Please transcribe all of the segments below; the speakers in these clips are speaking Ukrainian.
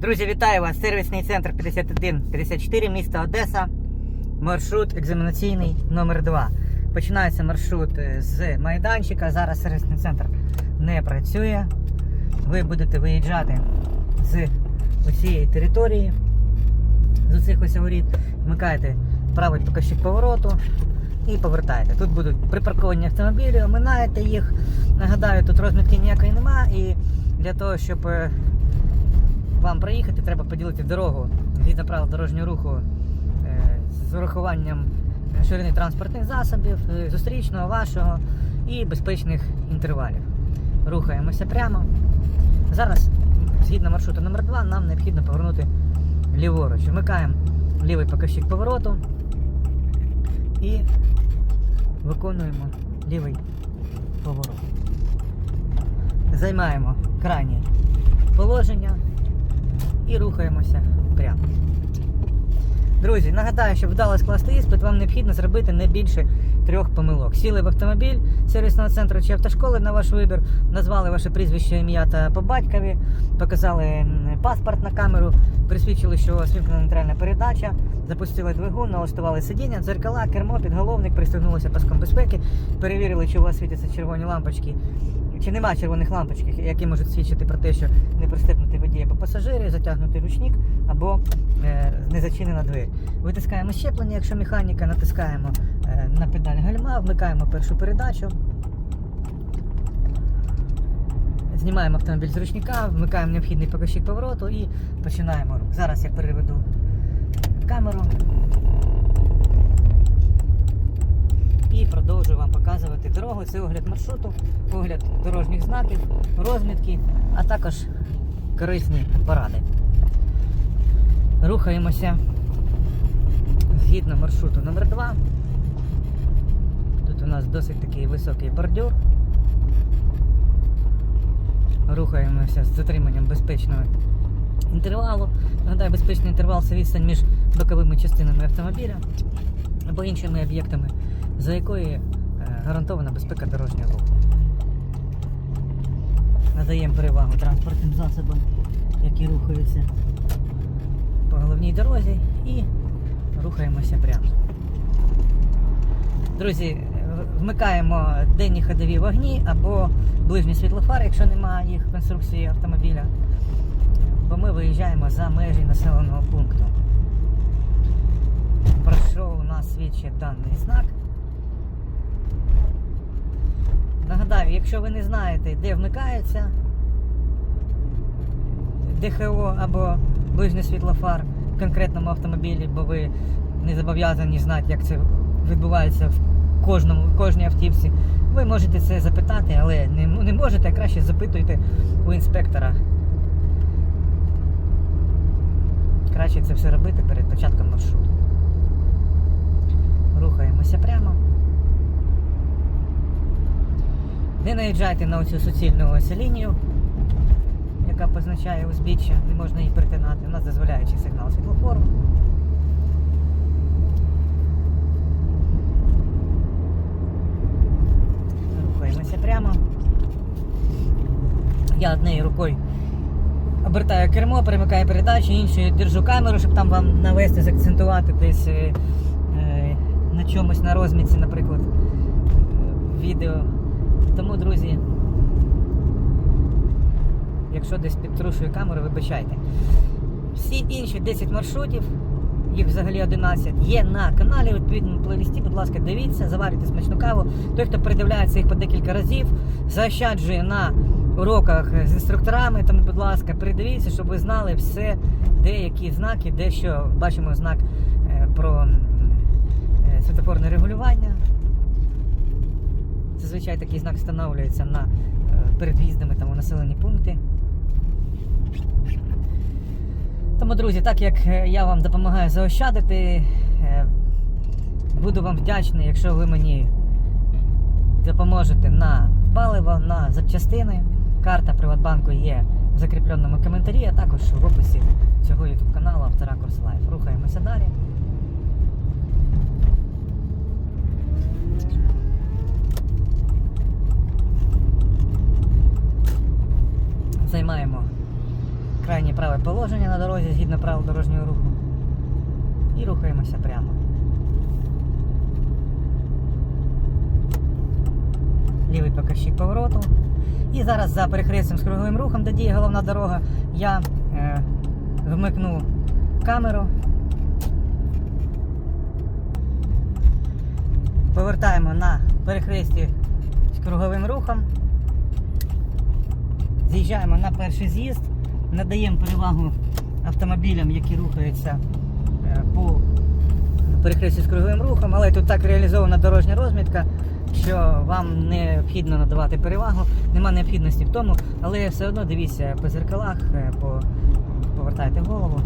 Друзі, вітаю вас! Сервісний центр 5154, місто Одеса. Маршрут екзаменаційний номер 2 Починається маршрут е, з майданчика. Зараз сервісний центр не працює. Ви будете виїжджати з усієї території, з усіх ось воріт, вмикаєте правий показчик повороту і повертаєте. Тут будуть припарковані автомобілі, оминаєте їх. Нагадаю, тут розмітки ніякої нема. І для того, щоб е, вам проїхати, треба поділити дорогу згідно правил дорожнього руху е, з урахуванням ширини транспортних засобів, е, зустрічного, вашого і безпечних інтервалів. Рухаємося прямо. Зараз, згідно маршруту номер 2 нам необхідно повернути ліворуч. Вмикаємо лівий показчик повороту і виконуємо лівий поворот. Займаємо крайнє положення і рухаємося прямо. Друзі, нагадаю, щоб вдало скласти іспит, вам необхідно зробити не більше трьох помилок. Сіли в автомобіль сервісного центру чи автошколи на ваш вибір, назвали ваше прізвище, ім'я та по батькові, показали паспорт на камеру, присвідчили, що у вас вимкнена нейтральна передача, запустили двигун, налаштували сидіння, дзеркала, кермо, підголовник, пристегнулися паском безпеки, перевірили, чи у вас світяться червоні лампочки. Чи нема червоних лампочок, які можуть свідчити про те, що не пристебнутий водій або пасажири, затягнутий ручник або е, не зачинена двері. Витискаємо щеплення, якщо механіка, натискаємо е, на педаль гальма, вмикаємо першу передачу. Знімаємо автомобіль з ручника, вмикаємо необхідний показчик повороту і починаємо рух. Зараз я переведу камеру і продовжую вам показувати дорогу. Це огляд маршруту, огляд дорожніх знаків, розмітки, а також корисні поради. Рухаємося згідно маршруту номер 2 Тут у нас досить такий високий бордюр. Рухаємося з затриманням безпечного інтервалу. Нагадаю, безпечний інтервал це відстань між боковими частинами автомобіля або іншими об'єктами, за якої е, гарантована безпека дорожнього руху. Надаємо перевагу транспортним засобам, які рухаються по головній дорозі і рухаємося прямо. Друзі, е, вмикаємо денні ходові вогні або ближні світлофари, якщо немає їх в конструкції автомобіля, бо ми виїжджаємо за межі населеного пункту. Про що у нас свідчить даний знак? Нагадаю, якщо ви не знаєте, де вмикається ДХО або ближній світлофар в конкретному автомобілі, бо ви не зобов'язані знати, як це відбувається в кожному, кожній автівці, ви можете це запитати, але не, не можете, а краще запитуйте у інспектора. Краще це все робити перед початком маршруту. Рухаємося прямо. Не наїжджайте на оцю суцільну ось лінію, яка позначає узбіччя, не можна її перетинати. У нас дозволяючий сигнал світлофору. Рухаємося прямо. Я однією рукою обертаю кермо, перемикаю передачі, іншою держу камеру, щоб там вам навести, закцентувати десь е, е, на чомусь на розмітці, наприклад, відео. Тому, друзі, якщо десь підтрушую камеру, вибачайте. Всі інші 10 маршрутів, їх взагалі 11, є на каналі, відповідному плейлісті, будь ласка, дивіться, заварюйте смачну каву. Той, хто передивляється їх по декілька разів, заощаджує на уроках з інструкторами, тому, будь ласка, передивіться, щоб ви знали все, де які знаки, де що. Бачимо знак е, про е, світофорне регулювання. Зазвичай такий знак встановлюється на, е, перед в'їздами у населені пункти. Тому, друзі, так як е, я вам допомагаю заощадити, е, буду вам вдячний, якщо ви мені допоможете на паливо, на запчастини. Карта Приватбанку є в закріпленому коментарі, а також в описі цього YouTube каналу Авторакурс Лайф. Рухаємося далі. Займаємо крайнє праве положення на дорозі згідно правил дорожнього руху. І рухаємося прямо. Лівий показчик повороту. І зараз за перехрестям з круговим рухом, де діє головна дорога, я е, вмикну камеру. Повертаємо на перехресті з круговим рухом. З'їжджаємо на перший з'їзд, надаємо перевагу автомобілям, які рухаються е, по перехресті з круговим рухом, але тут так реалізована дорожня розмітка, що вам необхідно надавати перевагу, нема необхідності в тому, але все одно дивіться по зеркалах, е, по... повертайте голову.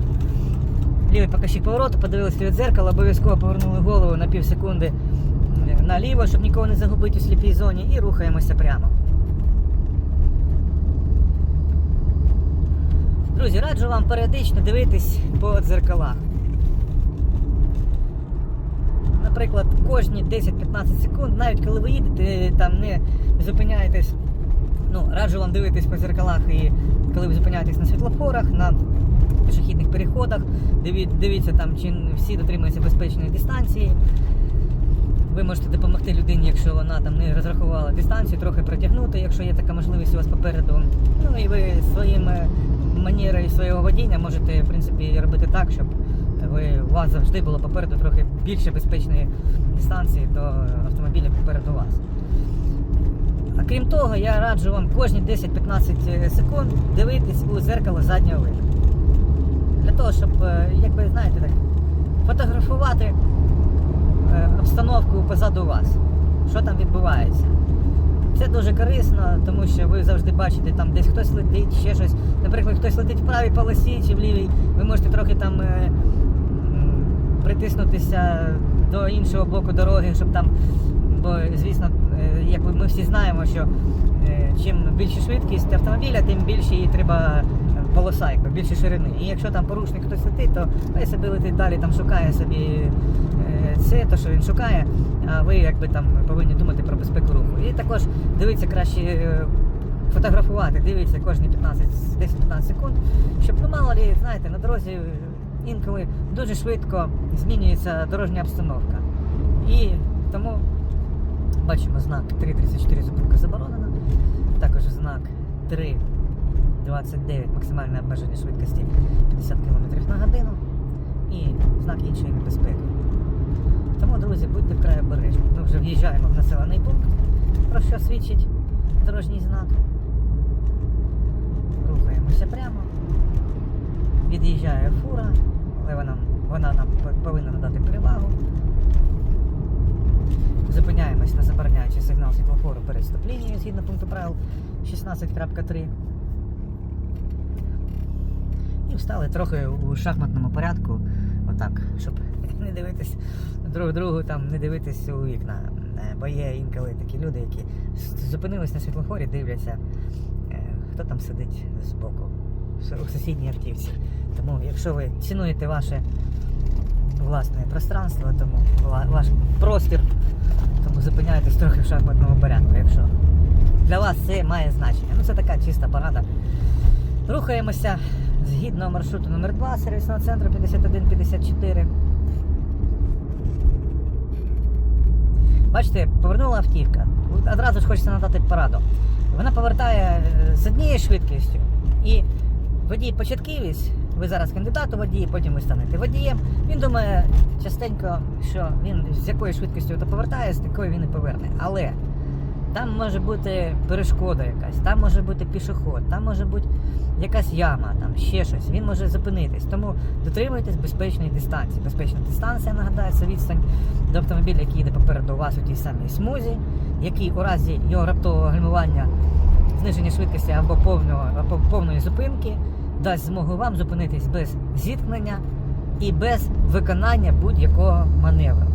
Лівий показчик повороту, подивилися від дзеркала, обов'язково повернули голову на пів секунди е, наліво, щоб нікого не загубити у сліпій зоні, і рухаємося прямо. Друзі, раджу вам періодично дивитись по дзеркалах. Наприклад, кожні 10-15 секунд, навіть коли ви їдете, там не зупиняєтесь. Ну, раджу вам дивитись по зеркалах і коли ви зупиняєтесь на світлофорах, на пішохідних переходах, дивіться там, чи всі дотримуються безпечної дистанції. Ви можете допомогти людині, якщо вона там не розрахувала дистанцію, трохи протягнути, якщо є така можливість у вас попереду. Ну і ви своїми манерою свого водіння можете в принципі робити так, щоб ви, у вас завжди було попереду трохи більше безпечної дистанції до автомобіля попереду вас. А крім того, я раджу вам кожні 10-15 секунд дивитись у зеркало заднього виду. Для того, щоб, е, як ви знаєте, так, фотографувати е, обстановку позаду вас, що там відбувається. Це дуже корисно, тому що ви завжди бачите, там десь хтось летить, ще щось. Наприклад, хтось летить в правій полосі чи в лівій, ви можете трохи там е, притиснутися до іншого боку дороги, щоб там, бо звісно, е, як ми всі знаємо, що е, чим більша швидкість автомобіля, тим більше їй треба полоса, якби більше ширини. І якщо там порушник хтось летить, то хай собі летить далі, там шукає собі це, то що він шукає, а ви якби там повинні думати про безпеку руху. І також дивіться краще. е, Фотографувати, дивіться кожні 15 10-15 секунд, щоб ну мало лі, знаєте, на дорозі е, інколи дуже швидко змінюється дорожня обстановка. І тому бачимо знак 3.34 зупинка заборонена, також знак 3.29 максимальне обмеження швидкості 50 км на годину і знак іншої небезпеки. Тому, друзі, будьте вкрай обережні. Ми вже в'їжджаємо в населений пункт, про що свідчить дорожній знак. Рухаємося прямо. Від'їжджає фура, але вона, вона нам повинна надати перевагу. Зупиняємось на забороняючий сигнал світлофору перед стоп-лінією згідно пункту правил 16.3. І встали трохи у шахматному порядку, отак, щоб не дивитись друг другу, там, не дивитись у вікна. Е, Бо є інколи такі люди, які зупинились на світлофорі, дивляться, е, хто там сидить збоку у сусідній автівці. Тому, якщо ви цінуєте ваше власне пространство, тому ваш простір, тому зупиняйтесь трохи в шахматному порядку, якщо для вас це має значення. Ну це така чиста порада. Рухаємося згідно маршруту номер 2 сервісного центру 5154. Бачите, повернула автівка. Одразу ж хочеться надати пораду. Вона повертає е, з однією швидкістю. І водій початківець, ви зараз кандидат у водії, потім ви станете водієм. Він думає частенько, що він з якою швидкістю повертає, з такою він і поверне. Але там може бути перешкода якась, там може бути пішоход, там може бути якась яма, там ще щось. Він може зупинитись. Тому дотримуйтесь безпечної дистанції. Безпечна дистанція, нагадаю, це відстань до автомобіля, який їде попереду вас у тій самій смузі, який у разі його раптового гальмування, зниження швидкості або повного або повної зупинки дасть змогу вам зупинитись без зіткнення і без виконання будь-якого маневру.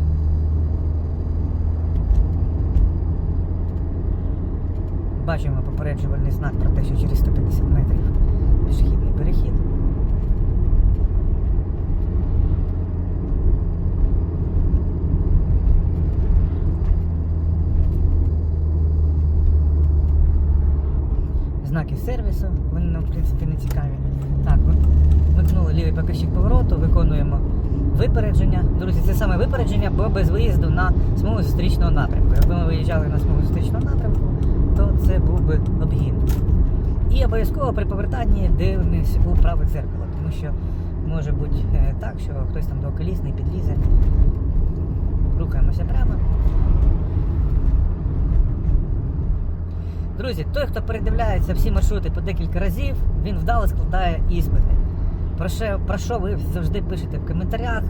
Бачимо попереджувальний знак про те, що через 150 метрів пішохідний перехід. Знаки сервісу, вони нам, в принципі, не цікаві. Так, ми вмикнули лівий показчик повороту, виконуємо випередження. Друзі, це саме випередження, бо без виїзду на смугу зустрічного напрямку. Якби ми виїжджали на смугу зустрічного напрямку, то це був би обгін. І обов'язково при повертанні дивимось у праве дзеркало, тому що може бути е, так, що хтось там двоколісний підлізе. Рухаємося прямо. Друзі, той, хто передивляється всі маршрути по декілька разів, він вдало складає іспити. Про що, про що ви завжди пишете в коментарях,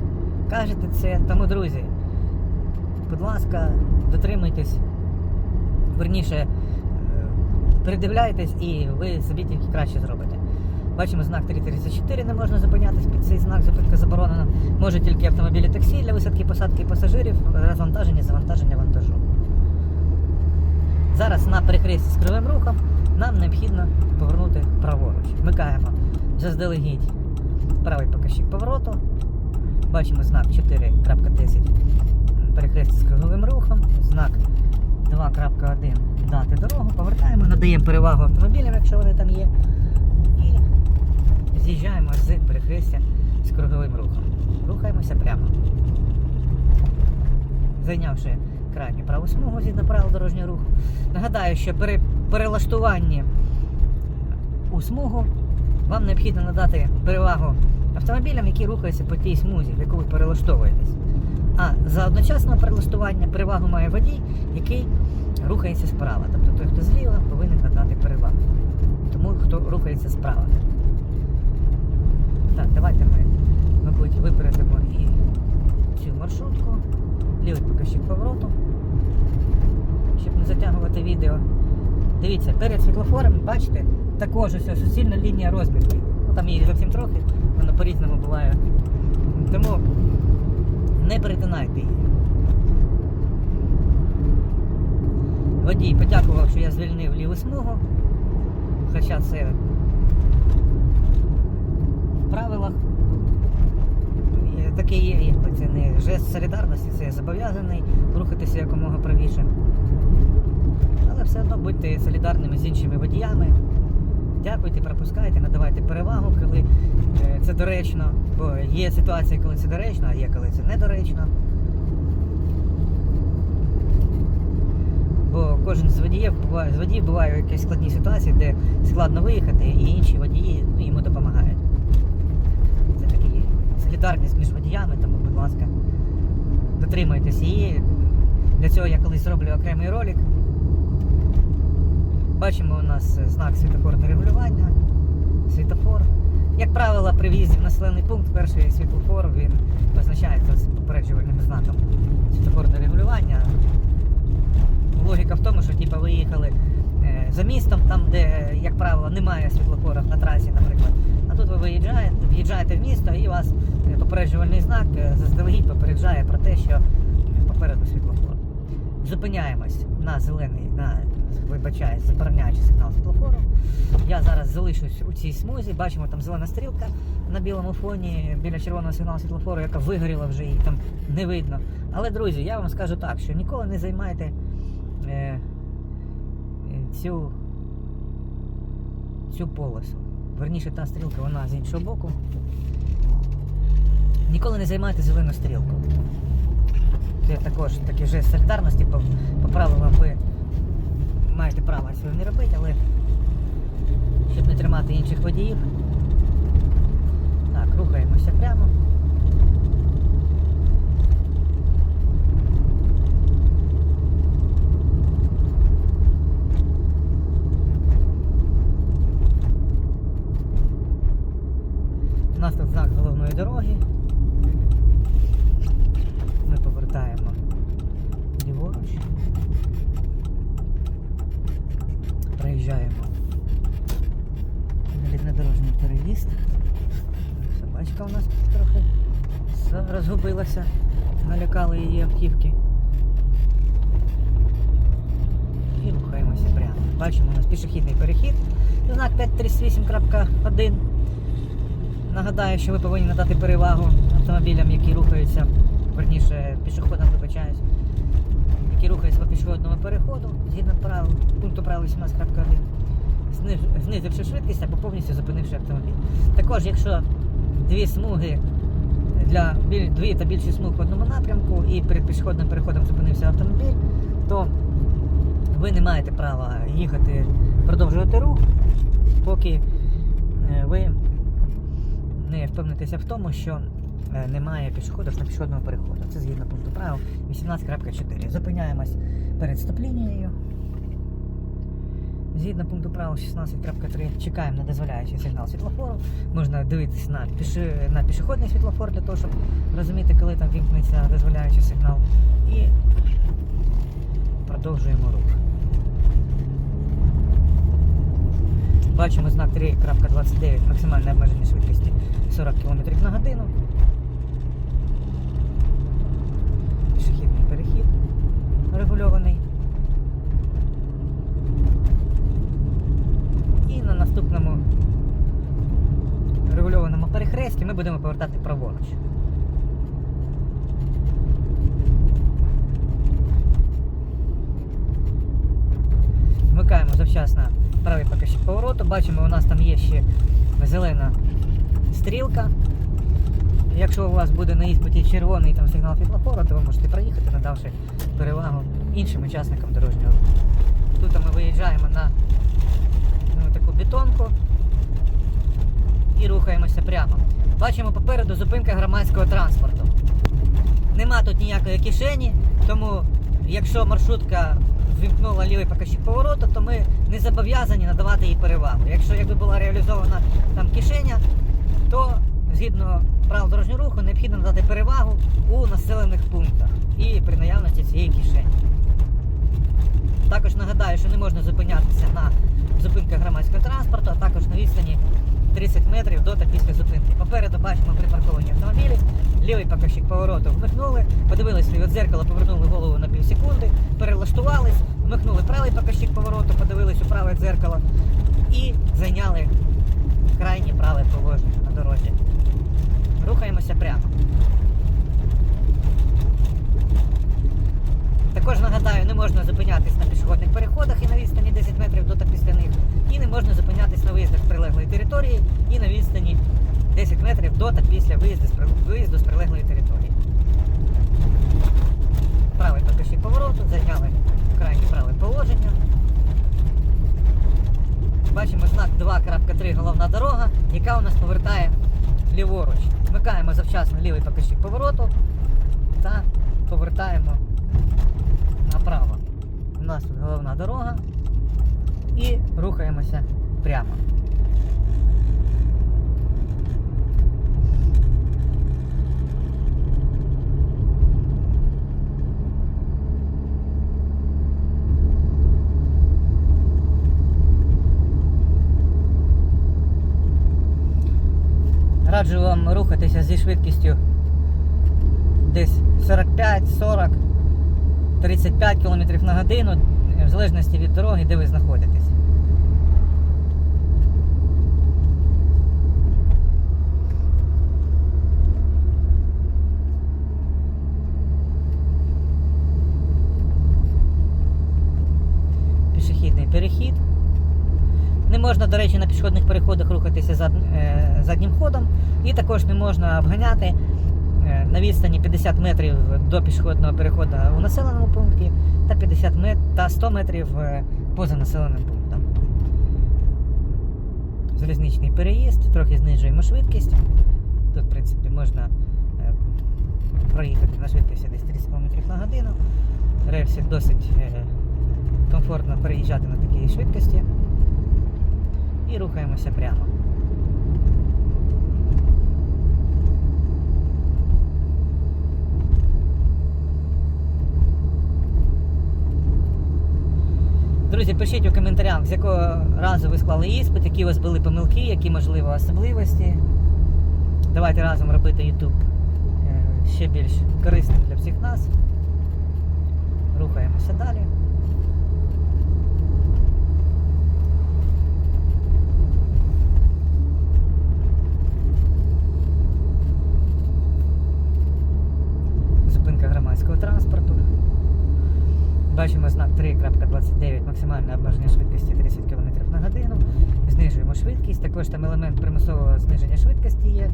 кажете це. Тому, друзі, будь ласка, дотримуйтесь, верніше, передивляйтесь і ви собі тільки краще зробите. Бачимо знак 334, не можна зупинятись під цей знак, зупинка заборонена. Може тільки автомобілі таксі для висадки, посадки пасажирів, розвантаження, завантаження вантажу. Зараз на перехресті з кривим рухом нам необхідно повернути праворуч. Вмикаємо заздалегідь правий показчик повороту. Бачимо знак 4.10 перехресті з круговим рухом, знак 2.1 дати дорогу, повертаємо, надаємо перевагу автомобілям, якщо вони там є. І з'їжджаємо з перехрестя з круговим рухом. Рухаємося прямо. Зайнявши крайню праву смугу згідно правил дорожнього руху. Нагадаю, що при перелаштуванні у смугу вам необхідно надати перевагу автомобілям, які рухаються по тій смузі, в яку ви перелаштовуєтесь. А за одночасне перелаштування перевагу має водій, який рухається справа. Тобто той, хто зліва, повинен надати перевагу. Тому хто рухається справа. Так, давайте ми, мабуть, випередимо і цю маршрутку. Лівий показчик повороту, щоб не затягувати відео. Дивіться, перед світлофором, бачите, також ось суцільна лінія розмітки. Ну там її зовсім трохи, воно по-різному буває. Тому не перетинайте її. Водій подякував, що я звільнив ліву смугу. Хоча це в правилах таке є, якби це не жест солідарності, це я зобов'язаний рухатися якомога правіше. Але все одно будьте солідарними з іншими водіями. Дякуйте, пропускайте, надавайте перевагу, коли е, це доречно. Бо є ситуації, коли це доречно, а є коли це недоречно. Бо кожен з водіїв буває, з водіїв буває якісь складні ситуації, де складно виїхати, і інші водії ну, йому допомагають. Це такі солідарність між водіями, тому, будь ласка, дотримуйтесь її. Для цього я колись зроблю окремий ролик. Бачимо у нас знак світофорне регулювання, світофор. Як правило, при в'їзді в населений пункт перший світлофор він позначається з попереджувальним знаком світофорне регулювання. Логіка в тому, що типу, ви їхали е, за містом, там, де, як правило, немає світлофорів на трасі, наприклад. А тут ви виїжджаєте, в'їжджаєте в місто і вас е, попереджувальний знак е, заздалегідь попереджає про те, що попереду світлофор. Зупиняємось на зелений, на вибачаюсь, забороняючий сигнал світлофору. Я зараз залишусь у цій смузі, бачимо там зелена стрілка на білому фоні біля червоного сигналу світлофору, яка вигоріла вже її там не видно. Але, друзі, я вам скажу так, що ніколи не займайте е, цю, цю полосу. Верніше та стрілка, вона з іншого боку. Ніколи не займайте зелену стрілку. Це також такий жест солідарності по, по правилам ви маєте право цього не робити, але щоб не тримати інших водіїв. Так, рухаємося прямо. У нас тут знак головної дороги. Ми повертаємо ліворуч. Проїжджаємо железнодорожний переїзд. Собачка у нас трохи розгубилася. Налякали її автівки. І рухаємося прямо. Бачимо, у нас пішохідний перехід. Знак 538.1. Нагадаю, що ви повинні надати перевагу автомобілям, які рухаються, верніше пішоходам, вибачаюсь, які рухаються по пішохідному переходу згідно правил, пункту правил 18.1. знизивши швидкість або повністю зупинивши автомобіль. Також, якщо дві смуги для дві та більше смуг в одному напрямку і перед пішохідним переходом зупинився автомобіль, то ви не маєте права їхати, продовжувати рух, поки е, ви не впевнитеся в тому, що е, немає пішоходів на пішохідному переходу. Це згідно пункту правил 18.4. Зупиняємось перед стоп-лінією. Згідно пункту правил 16.3 чекаємо на дозволяючий сигнал світлофору. Можна дивитися на, піши, на пішохідний світлофор для того, щоб розуміти, коли там вімкнеться дозволяючий сигнал. І продовжуємо рух. Бачимо знак 3.29 максимальне обмеження швидкості 40 км на годину. Пішохідний перехід регульований. І на наступному регульованому перехресті ми будемо повертати праворуч. Вмикаємо завчасно правий покажчик повороту. Бачимо, у нас там є ще зелена стрілка. Якщо у вас буде на іспиті червоний там сигнал світлофору, то ви можете проїхати, надавши перевагу іншим учасникам дорожнього руху. Тут ми виїжджаємо на бетонку і рухаємося прямо. Бачимо попереду зупинка громадського транспорту. Нема тут ніякої кишені, тому якщо маршрутка ввімкнула лівий покажчик повороту, то ми не зобов'язані надавати їй перевагу. Якщо якби була реалізована там кишеня, то згідно правил дорожнього руху необхідно надати перевагу у населених пунктах і при наявності цієї кишені. Також нагадаю, що не можна зупинятися на зупинках громадського транспорту, а також на відстані 30 метрів до та після зупинки. Попереду бачимо припарковані автомобілі, лівий покажчик повороту вмикнули, подивилися від дзеркала, повернули голову на пів секунди, перелаштувались, вмикнули правий покажчик повороту, подивились у праве дзеркало і зайняли крайнє праве положення на дорозі. Рухаємося прямо. Також нагадаю, не можна зупинятись на пішохідних переходах і на відстані 10 метрів до та після них. І не можна зупинятись на виїздах з прилеглої території і на відстані 10 метрів до та після виїзду з, прилеглої території. Правий покажчик повороту, зайняли крайнє праве положення. Бачимо знак 2.3 головна дорога, яка у нас повертає ліворуч. Вмикаємо завчасно лівий покажчик повороту та повертаємо направо. У нас тут головна дорога і рухаємося прямо. Раджу вам рухатися зі швидкістю десь 45, 40, 35 км на годину, в залежності від дороги, де ви знаходитесь. Пішохідний перехід. Не можна, до речі, на пішохідних переходах рухатися е, заднім ходом, і також не можна обганяти е, на відстані 50 метрів до пішохідного переходу у населеному пункті та 50 мет, та 100 метрів е, поза населеним пунктом. Залізничний переїзд, трохи знижуємо швидкість. Тут, в принципі, можна е, проїхати на швидкості десь 30 км на годину. Рельси досить е, комфортно переїжджати на такій швидкості і рухаємося прямо. Друзі, пишіть у коментарях, з якого разу ви склали іспит, які у вас були помилки, які можливо особливості. Давайте разом робити YouTube е, ще більш корисним для всіх нас. Рухаємося далі. Зупинка громадського транспорту. Бачимо знак 3.29, максимальне обмеження швидкості 30 км на годину. Знижуємо швидкість. Також там елемент примусового зниження швидкості є.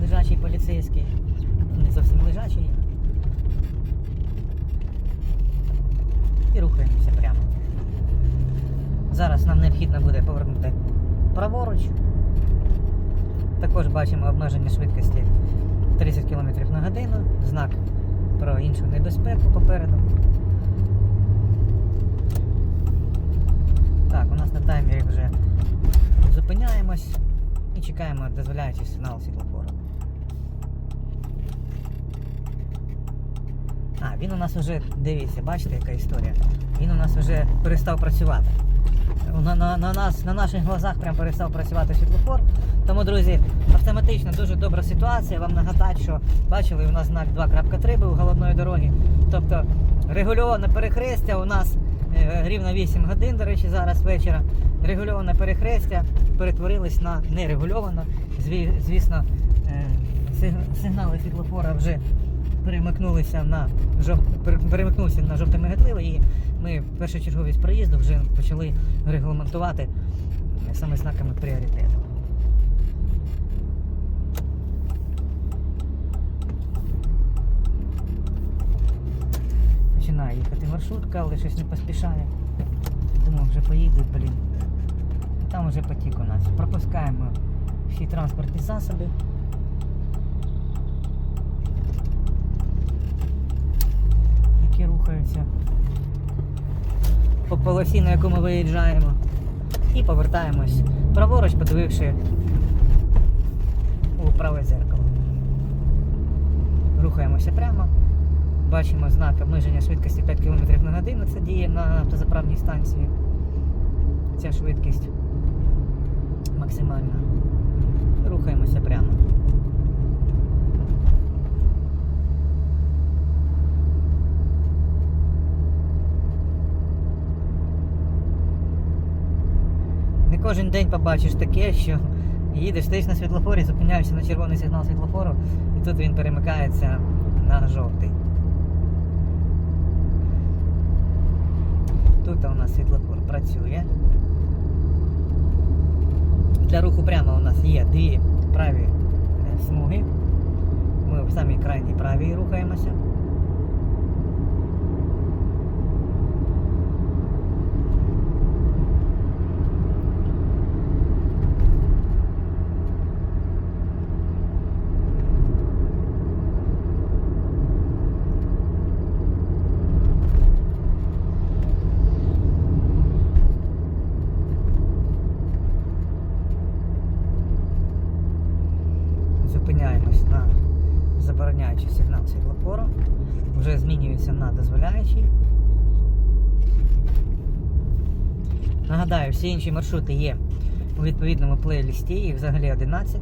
Лежачий поліцейський. Не зовсім лежачий. І рухаємося прямо. Зараз нам необхідно буде повернути праворуч. Також бачимо обмеження швидкості 30 км на годину, знак про іншу небезпеку попереду. Так, у нас на таймері вже зупиняємось і чекаємо дозволяючий сигнал світлофору. А, він у нас вже, дивіться, бачите, яка історія? Він у нас вже перестав працювати. На, на, на, нас, на наших глазах прям перестав працювати світлофор. Тому, друзі, автоматично дуже добра ситуація. Вам нагадати, що бачили, у нас знак 2.3 був головної дороги. Тобто регульоване перехрестя у нас рівно 8 годин, до речі, зараз вечора. Регульоване перехрестя перетворилось на нерегульоване. Звісно, е, сигнали світлофора вже перемикнулися на перемикнувся на жовте мигатливе і ми першочерговість проїзду вже почали регламентувати е, саме знаками пріоритету. Починає їхати маршрутка, але щось не поспішає. Думав, вже поїде, блін. Там вже потік у нас. Пропускаємо всі транспортні засоби. які рухаються по полосі, на яку ми виїжджаємо. І повертаємось праворуч, подививши у праве зеркало. Рухаємося прямо. Бачимо знак обмеження швидкості 5 км на годину. Це діє на автозаправній станції. Ця швидкість максимальна. Рухаємося прямо. Не кожен день побачиш таке, що їдеш, стоїш на світлофорі, зупиняєшся на червоний сигнал світлофору, і тут він перемикається на жовтий. Тут у нас світлофор працює. Для руху прямо у нас є дві праві е, смуги. Ми в самій крайній правій рухаємося. Зупиняємось на забороняючий сигнал світлофору. Вже змінюється на дозволяючий. Маршрути є у відповідному плейлісті, їх взагалі 11.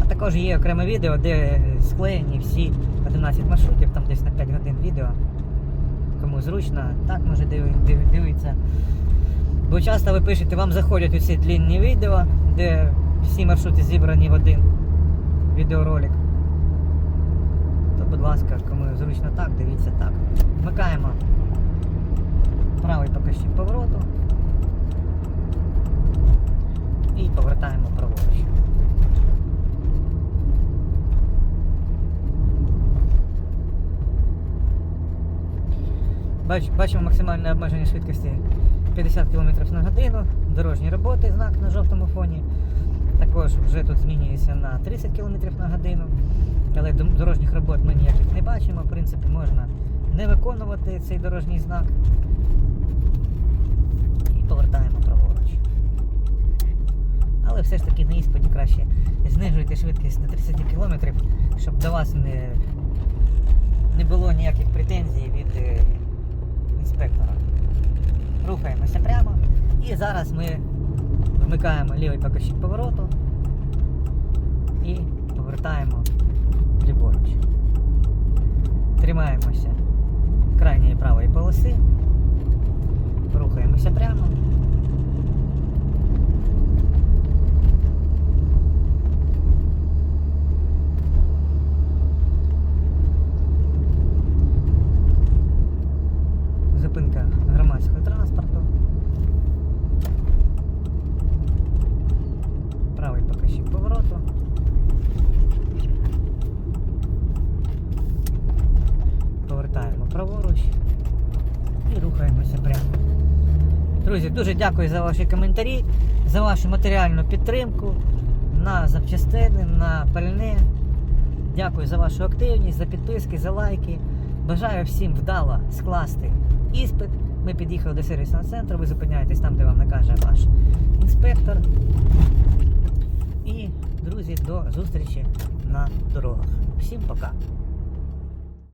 А також є окреме відео, де склеєні всі 11 маршрутів, там десь на 5 годин відео. Кому зручно, так може диви- диви- дивитися. Бо часто ви пишете, вам заходять усі длінні відео, де всі маршрути зібрані в один відеоролик. Будь ласка, кому зручно так, дивіться так. Вмикаємо правий покажчик повороту і повертаємо праворуч. Бач, бачимо максимальне обмеження швидкості 50 км на годину, дорожні роботи, знак на жовтому фоні. Також вже тут змінюється на 30 км на годину. Але дорожніх робот ми ніяких не бачимо. В принципі, можна не виконувати цей дорожній знак. І повертаємо праворуч. Але все ж таки на іспиті краще знижуйте швидкість на 30 км, щоб до вас не, не було ніяких претензій від е, інспектора. Рухаємося прямо. І зараз ми вмикаємо лівий покажчик повороту і повертаємо ліворуч. Тримаємося крайньої правої полоси. Рухаємося прямо. громадського транспорту. Правий покажчик повороту. Повертаємо праворуч і рухаємося прямо. Друзі, дуже дякую за ваші коментарі, за вашу матеріальну підтримку на запчастини, на пальне. Дякую за вашу активність, за підписки, за лайки. Бажаю всім вдало скласти іспит. Ми під'їхали до сервісного центру, ви зупиняєтесь там, де вам накаже ваш інспектор. І, друзі, до зустрічі на дорогах. Всім пока!